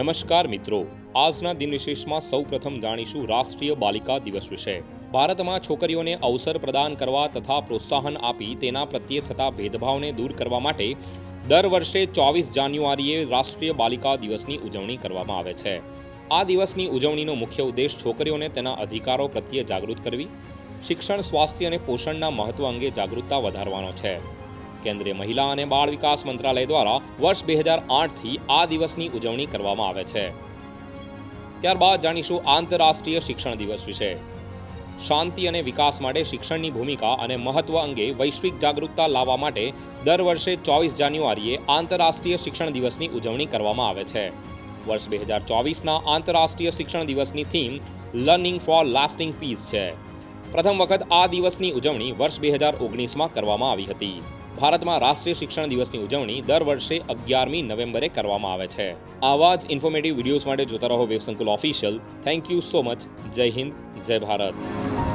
નમસ્કાર મિત્રો. આજના દિન વિશેષમાં સૌ પ્રથમ જાણીશું રાષ્ટ્રીય બાલિકા દિવસ વિશે. ભારતમાં છોકરીઓને અવસર પ્રદાન કરવા તથા પ્રોત્સાહન આપી તેના પ્રત્યે થતા ભેદભાવને દૂર કરવા માટે દર વર્ષે ચોવીસ જાન્યુઆરીએ રાષ્ટ્રીય બાલિકા દિવસની ઉજવણી કરવામાં આવે છે. આ દિવસની ઉજવણીનો મુખ્ય ઉદ્દેશ છોકરીઓને તેના અધિકારો પ્રત્યે જાગૃત કરવી, શિક્ષણ, સ્વાસ્થ્ય અને પોષણના મહત્વ અંગે જાગૃતતા વધારવાનો છે. કેન્દ્રીય મહિલા અને બાળ વિકાસ મંત્રાલય દ્વારા વર્ષ બે હજાર આઠથી આ દિવસની ઉજવણી કરવામાં આવે છે. ત્યારબાદ જાણીશું આંતરરાષ્ટ્રીય શિક્ષણ દિવસ વિશે. શાંતિ અને વિકાસ માટે શિક્ષણની ભૂમિકા અને મહત્વ અંગે વૈશ્વિક જાગૃતતા લાવવા માટે દર વર્ષે ચોવીસ જાન્યુઆરીએ આંતરરાષ્ટ્રીય શિક્ષણ દિવસની ઉજવણી કરવામાં આવે છે. વર્ષ બે હજાર ચોવીસના આંતરરાષ્ટ્રીય શિક્ષણ દિવસની theme learning for lasting peace છે. પ્રથમ વખત આ દિવસની ઉજવણી વર્ષ બે હજાર ઓગણીસમાં કરવામાં આવી હતી. ભારતમાં રાષ્ટ્રીય શિક્ષણ દિવસની ઉજવણી દર વર્ષે અગિયારમી નવેમ્બરે કરવામાં આવે છે. આવા જ ઇન્ફોર્મેટિવ વિડીયોઝ માટે જોતા રહો Websankul official thank you so much જય હિન્દ, જય ભારત.